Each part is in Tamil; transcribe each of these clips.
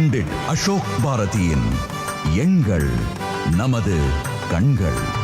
பண்டிட் அசோக் பாரதியின் எண்கள் நமது கண்கள்.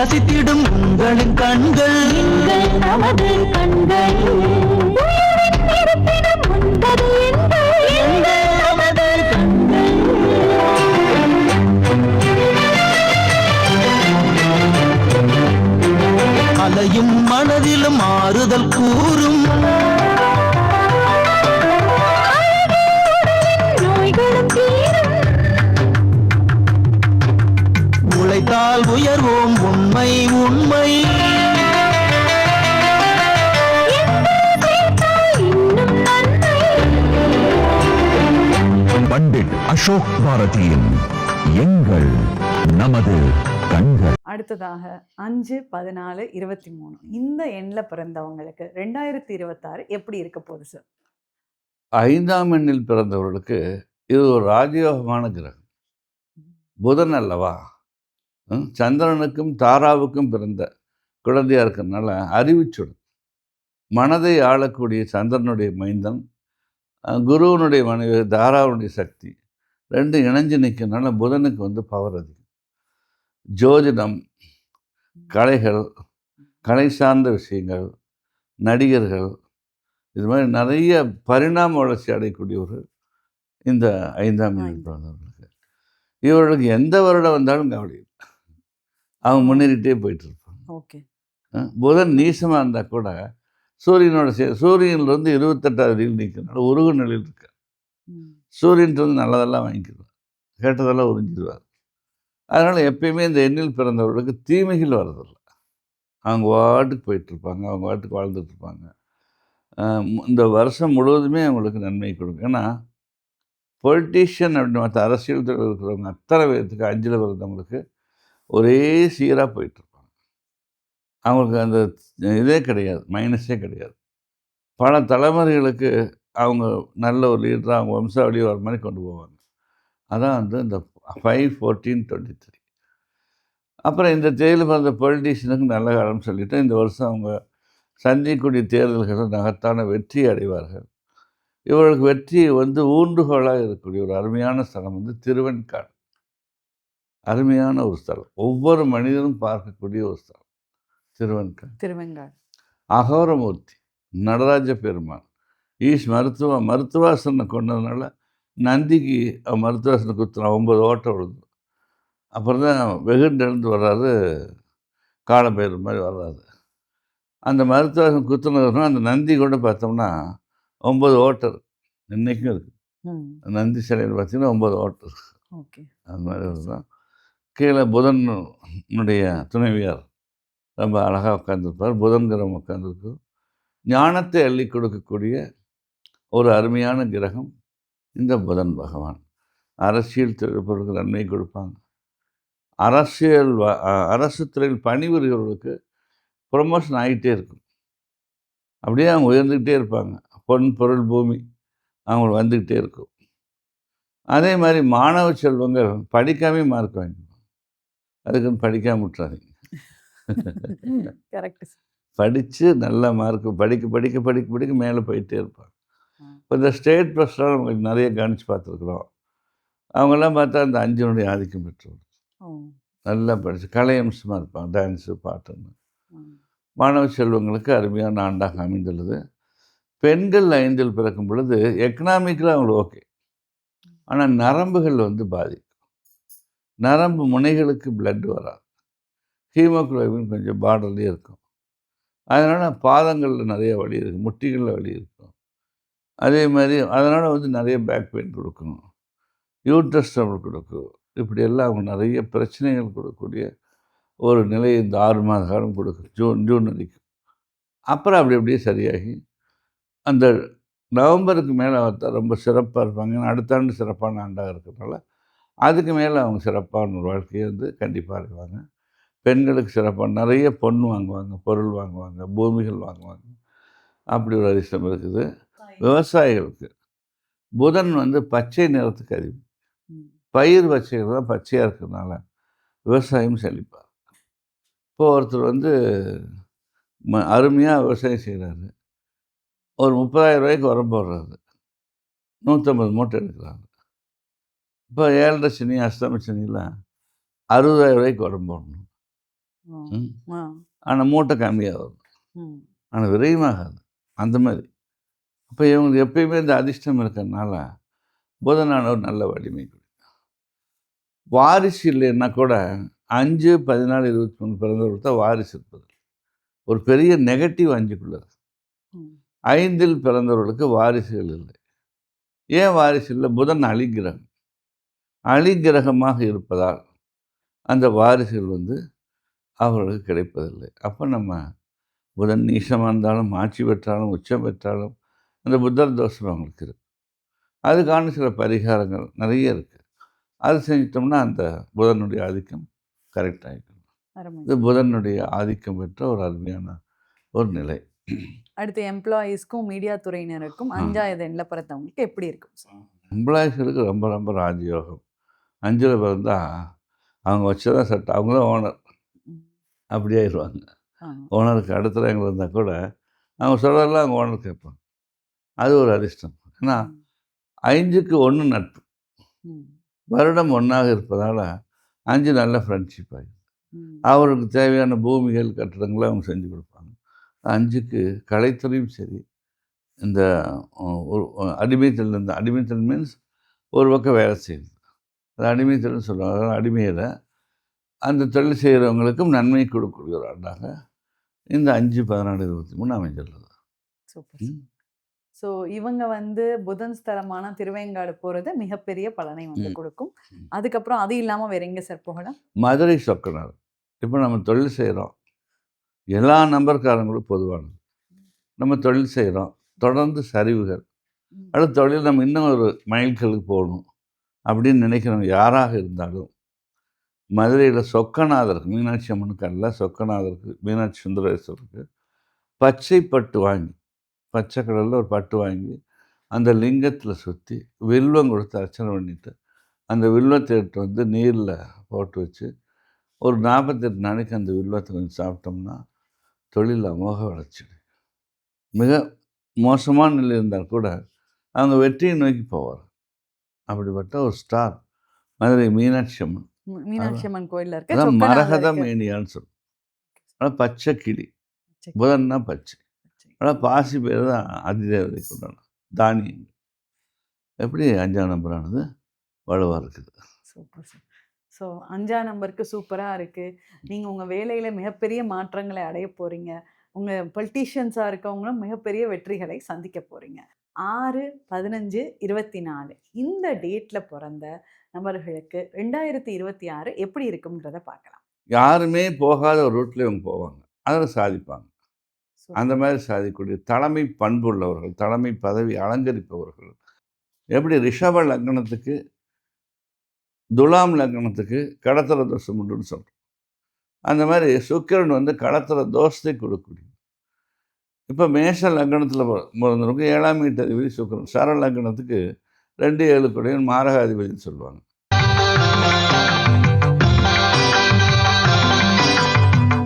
ரசித்திடும் உங்களின் கண்கள். நமது கண்கள் அலையும் மனதிலும் ஆறுதல் கூறும். நன்மை பண்டிட் அசோக் பாரதியின் எண்கள் நமது கண்கள். அடுத்ததாக அஞ்சு பதினாலு இருபத்தி மூணு இந்த எண்ணில் பிறந்தவங்களுக்கு ரெண்டாயிரத்தி இருபத்தாறு எப்படி இருக்க போகுது சார் ஐந்தாம் எண்ணில் பிறந்தவர்களுக்கு இது ஒரு ராஜயோகமான கிரகம். புதன் அல்லவா? சந்திரனுக்கும் தாராவுக்கும் பிறந்த குழந்தையா இருக்கிறதுனால அறிவுச்சுடன் மனதை ஆளக்கூடிய சந்திரனுடைய மைந்தன் குருவனுடைய மனைவி தாராவுடைய சக்தி. ரெண்டும் இணைஞ்சு நிற்கிறதுனால புதனுக்கு வந்து பவர் அதிகம். ஜோதிடம் கலைகள் கலை சார்ந்த விஷயங்கள் நடிகர்கள் இது மாதிரி நிறைய பரிணாம வளர்ச்சி அடையக்கூடியவர்கள் இந்த ஐந்தாம். பிறந்தவர்களுக்கு. இவர்களுக்கு எந்த வருடம் வந்தாலும் கவலை அவங்க முன்னேறிட்டே போயிட்டு இருப்பாங்க ஓகே புதன் நீசமாக இருந்தால் கூட சூரியனோட சே சூரியன்லேருந்து இருபத்தெட்டாவது டிகிரி நிற்கிறனால உருகு நிலையில் இருக்க சூரியன்ட்டு வந்து நல்லதெல்லாம் வாங்கிக்கிடுவார். கேட்டதெல்லாம் உறிஞ்சிடுவார். அதனால் எப்பயுமே இந்த எண்ணில் பிறந்தவர்களுக்கு தீமைகள் வர்றதில்ல. அவங்க வாட்டுக்கு போயிட்டுருப்பாங்க அவங்க வாட்டுக்கு வாழ்ந்துட்டு இருப்பாங்க ஆஹ் மு- இந்த வருஷம் முழுவதுமே அவங்களுக்கு நன்மை கொடுக்கும். ஏன்னா பொலிட்டீஷியன் அப்படின்னு மற்ற அரசியல் துறையில் இருக்கிறவங்க அத்தனை பேர்த்துக்கு அஞ்சில் பிறந்தவங்களுக்கு ஒரே சீராக போயிட்டுருப்பாங்க. அவங்களுக்கு அந்த இதே கிடையாது மைனஸே கிடையாது. பல தலைமுறைகளுக்கு அவங்க நல்ல ஒரு லீடராக அவங்க வம்சாவளி வர மாதிரி கொண்டு போவாங்க. அதான் வந்து இந்த ஃபைவ் ஃபோர்டீன் டுவெண்ட்டி த்ரீ அப்புறம் இந்த தேர்தல் பிறந்த பொலிட்டீஷியனுக்கு நல்ல காலம் சொல்லிவிட்டு இந்த வருஷம் அவங்க சந்திக்கக்கூடிய தேர்தல்களில் நகத்தான வெற்றி அடைவார்கள். இவர்களுக்கு வெற்றி வந்து ஊன்றுகோலாக இருக்கக்கூடிய ஒரு அருமையான ஸ்தலம் வந்து திருவெண்காடு. அருமையான ஒரு ஸ்தலம். ஒவ்வொரு மனிதனும் பார்க்கக்கூடிய ஒரு ஸ்தலம். திருவெண்காடு. திருவெங்காடு அகோரமூர்த்தி நடராஜ பெருமான் ஈஸ் மருத்துவ மருத்துவாசனை கொண்டதுனால நந்திக்கு மருத்துவாசனை குத்துறான் ஒம்பது ஓட்டம் விழுந்து அப்புறம் தான் வெகுண்டெழுந்து வர்றாரு காலப்பயிர் மாதிரி வர்றாரு. அந்த மருத்துவாசனை குத்துனதுனா அந்த நந்தி கூட பார்த்தோம்னா ஒம்பது ஓட்டர் இன்றைக்கும் இருக்குது நந்தி சிலையில் பார்த்தீங்கன்னா ஒம்பது ஓட்டர் ஓகே. அது மாதிரி தான் கீழே புதனுடைய துணைவியார். ரொம்ப அழகாக உட்காந்துருப்பார் புதன் கிரகம் உட்காந்துருக்கும் ஞானத்தை அள்ளி கொடுக்கக்கூடிய ஒரு அருமையான கிரகம் இந்த புதன் பகவான். அரசியல் தொழில்பொருளுக்கு நன்மை கொடுப்பாங்க. அரசியல் அரசு துறையில் பணிபுரிகிறவர்களுக்கு ப்ரொமோஷன் ஆகிட்டே இருக்கும். அப்படியே அவங்க உயர்ந்துக்கிட்டே இருப்பாங்க. பொன் பொருள் பூமி அவங்களுக்கு வந்துக்கிட்டே இருக்கும். அதே மாதிரி மாணவ செல்வங்கள் படிக்காமே மார்க் வாங்கிடுவாங்க அதுக்குன்னு படிக்காம விட்டுறாதீங்க. கரெக்ட். படித்து நல்ல மார்க் படிக்க படிக்க படிக்க படிக்க மேலே போயிட்டே இருப்பாங்க. இப்போ இந்த ஸ்டேட் ப்ளஸ்லாம் நமக்கு நிறைய கவனித்து பார்த்துருக்குறோம். அவங்கெல்லாம் பார்த்தா அந்த அஞ்சனுடைய ஆதிக்கம் பெற்றவர் நல்லா படித்து கலை அம்சமாக இருப்பாங்க. டான்ஸு பாட்டுன்னு. மாணவ செல்வங்களுக்கு அருமையான ஆண்டாக அமைந்துள்ளது. பெண்கள் ஐந்தில் பிறக்கும் பொழுது எக்கனாமிக்கலாக அவங்களுக்கு ஓகே ஆனால் நரம்புகள் வந்து பாதிக்கும் நரம்பு முனைகளுக்கு பிளட் வராது. ஹீமோக்ளோபின் கொஞ்சம் பார்டர்லேயே இருக்கும். அதனால் பாதங்களில் நிறைய வலி இருக்கும் முட்டிகளில் வலி இருக்கும். அதே மாதிரி அதனால் வந்து நிறைய பேக் பெயின் கொடுக்கும். யூட்ரஸ் ட்ரபிள் கொடுக்கும். இப்படி எல்லாம் அவங்க நிறைய பிரச்சனைகள் கொடுக்கக்கூடிய ஒரு நிலை இந்த ஆறு மாத காலம் கொடுக்கும். ஜூன் ஜூன் வரைக்கும் அப்புறம் அப்படி அப்படியே சரியாகி அந்த நவம்பருக்கு மேலே பார்த்தா ரொம்ப சிறப்பாக இருப்பாங்க. ஏன்னா அடுத்த ஆண்டு சிறப்பான ஆண்டாக இருக்கிறதுனால அதுக்கு மேலே அவங்க சிறப்பான ஒரு வாழ்க்கையை வந்து கண்டிப்பாக இருக்குவாங்க பெண்களுக்கு சிறப்பாக நிறைய பொன் வாங்குவாங்க பொருள் வாங்குவாங்க பூமிகள் வாங்குவாங்க. அப்படி ஒரு அதிர்ஷ்டம் இருக்குது. விவசாயிகளுக்கு புதன் வந்து பச்சை நிறத்துக்கு ம். பயிர் வச்சைகள் தான் பச்சையாக இருக்கிறதுனால விவசாயம் செழிப்பார் இப்போ ஒருத்தர் வந்து ம அருமையாக விவசாயம் செய்கிறாரு ஒரு முப்பதாயிரம் ரூபாய்க்கு உரம் போடுறாரு. நூற்றம்பது மூட்டை எடுக்கிறாங்க இப்போ ஏழரை சனி அஷ்டம சனிலாம் அறுபதாயிரம் ரூபாய்க்கு உரம் போடணும். ஆனால் மூட்டை கம்மியாக வரும். ஆனால் விரயமாகாது அந்த மாதிரி. அப்போ இவங்களுக்கு எப்பயுமே இந்த அதிர்ஷ்டம் இருக்கிறதுனால புதனானவர் நல்ல வலிமை கொடுக்கும். வாரிசு இல்லைன்னா கூட அஞ்சு பதினாலு இருபத்தி மூணு பிறந்தவர்கள் தான் வாரிசு இருப்பது ஒரு பெரிய நெகட்டிவ் அஞ்சுக்குள்ளது. ஐந்தில் பிறந்தவர்களுக்கு வாரிசுகள் இல்லை. ஏன் வாரிசு இல்லை? புதன் அழிகிரகம் அழிகிரகமாக இருப்பதால் அந்த வாரிசுகள் வந்து அவர்களுக்கு கிடைப்பதில்லை. அப்போ நம்ம புதன் நீசமாக இருந்தாலும் ஆட்சி பெற்றாலும் உச்சம் பெற்றாலும் அந்த புத்தர் தோஷம் அவங்களுக்கு இருக்கு. அதுக்கான சில பரிகாரங்கள் நிறைய இருக்குது அது செஞ்சிட்டோம்னா அந்த புதனுடைய ஆதிக்கம் கரெக்டாகிடும் அருமை. இது புதனுடைய ஆதிக்கம் பெற்ற ஒரு அருமையான ஒரு நிலை. அடுத்து எம்ப்ளாயீஸ்க்கும் மீடியா துறையினருக்கும். அஞ்சாவது எண்ணில் எப்படி இருக்கும்? எம்ப்ளாயிஸ்களுக்கு ரொம்ப ரொம்ப ராஜயோகம். அஞ்சில் பிறந்தா அவங்க வச்சதான் சட்டம் அவங்க தான் ஓனர் ம். அப்படி ஆயிடுவாங்க. ஓனருக்கு அடுத்த ரேங்கில் இருந்தால் கூட அவங்க சொல்கிறதெல்லாம் அவங்க ஓனர் கேட்பாங்க. அது ஒரு அதிர்ஷ்டம். ஏன்னா ஐந்துக்கு ஒன்று நட்பு. வருடம் ஒன்றாக இருப்பதால் அஞ்சு நல்ல ஃப்ரெண்ட்ஷிப் ஆகிடும் ம். அவருக்கு தேவையான பூமிகள் கட்டடங்களை அவங்க செஞ்சு கொடுப்பாங்க. அஞ்சுக்கு கலைத்துறையும் சரி. இந்த ஒரு அடிமைத்தல் இந்த அடிமைத்தல் மீன்ஸ் ஒரு பக்கம் வேலை செய்யுது. அது அடிமைத்தல்னு சொல்லுவாங்க அதாவது அடிமையில் அந்த தொழில் செய்கிறவங்களுக்கும் நன்மை ஆண்டாக இந்த அஞ்சு பதினாலு இருபத்தி மூணு அமைஞ்சுள்ளது சூப்பர். ஸோ இவங்க வந்து புதன் ஸ்தலமான திருவேங்காடு போறது மிகப்பெரிய பலனை வந்து. கொடுக்கும். அதுக்கப்புறம் அது இல்லாம வேற எங்க சார் போகலாம் மதுரை சொக்கனார் இப்போ நம்ம தொழில் செய்கிறோம் எல்லா நம்பர்காரங்களும் பொதுவானது. நம்ம தொழில் செய்கிறோம் தொடர்ந்து சரிவுகள். அடுத்த தொழில் நம்ம இன்னும் ஒரு மைல்கல்லுக்கு போகணும். அப்படின்னு நினைக்கிறவங்க யாராக இருந்தாலும் மதுரையில் சொக்கநாதருக்கு மீனாட்சி அம்மனுக்கு அல்ல சொக்கநாதருக்கு மீனாட்சி சுந்தரேஸ்வருக்கு பச்சை பட்டு வாங்கி பச்சை கடலில் ஒரு பட்டு வாங்கி அந்த லிங்கத்தில் சுற்றி வில்வம் கொடுத்து அர்ச்சனை பண்ணிட்டு அந்த வில்வத்தை எடுத்து வந்து நீரில் போட்டு வச்சு ஒரு நாற்பத்தெட்டு நாளைக்கு அந்த வில்வத்தை கொஞ்சம் சாப்பிட்டோம்னா தொழில் அமோக வளர்ச்சி மிக மோசமான நிலை இருந்தால் கூட அவங்க வெற்றியை நோக்கி போவார் அப்படிப்பட்ட ஒரு ஸ்டார். மதுரை மீனாட்சி அம்மன் மீனாட்சி அம்மன் கோயில்ல இருக்க மரகத. மேனியான்னு சொல்லுவோம் அதான் பச்சை கிளி. புதன்னா பச்சை. ஆனால் பாசி பேர் தான் அதிதேவதை கொண்டாடும் தானியங்கள். எப்படி அஞ்சாம் நம்பரானது? வலுவாக இருக்குது. சூப்பர் சார் ஸோ அஞ்சா நம்பருக்கு சூப்பராக இருக்கு. நீங்க உங்க வேலையில மிகப்பெரிய மாற்றங்களை அடைய போறீங்க. உங்க பொலிட்டீஷியன்ஸா இருக்கவங்களும் மிகப்பெரிய வெற்றிகளை சந்திக்க போறீங்க. ஆறு பதினஞ்சு இருபத்தி நாலு இந்த டேட்ல பிறந்த நபர்களுக்கு ரெண்டாயிரத்தி இருபத்தி ஆறு எப்படி இருக்கும்ன்றத பார்க்கலாம். யாருமே போகாத ஒரு ரூட்டில் இவங்க போவாங்க. அதில் சாதிப்பாங்க. அந்த மாதிரி சாதிக்கக்கூடிய தலைமை பண்புள்ளவர்கள் தலைமை பதவி அலங்கரிப்பவர்கள். எப்படி ரிஷப லக்னத்துக்கு துலாம் லக்னத்துக்கு கடத்தர தோஷம் உண்டுன்னு சொல்கிறோம் அந்த மாதிரி சுக்கிரன் வந்து கடத்தர தோஷத்தை கொடுக்கக்கூடிய இப்போ மேஷ லக்னத்தில் பிறந்தவங்க ஏழாம் வீட்டு அதிபதி சுக்கரன். சர லக்னத்துக்கு ரெண்டு ஏழு கூடையும் மாரகாதிபதினு சொல்லுவாங்க.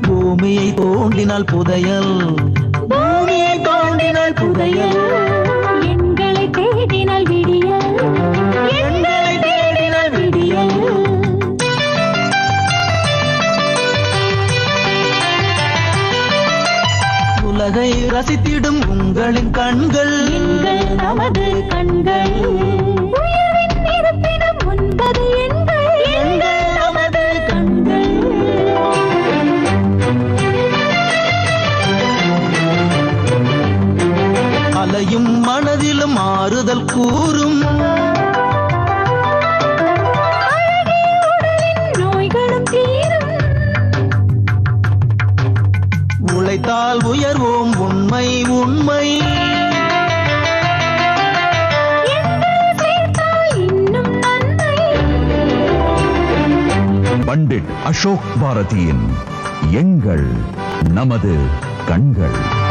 பூமியை தோண்டினால் புதையல். ரசித்திடும் உங்களின் கண்கள். எங்கள் நமது கண்கள். உண்மை. பண்டிட் அசோக் பாரதியின் எங்கள் நமது கண்கள்.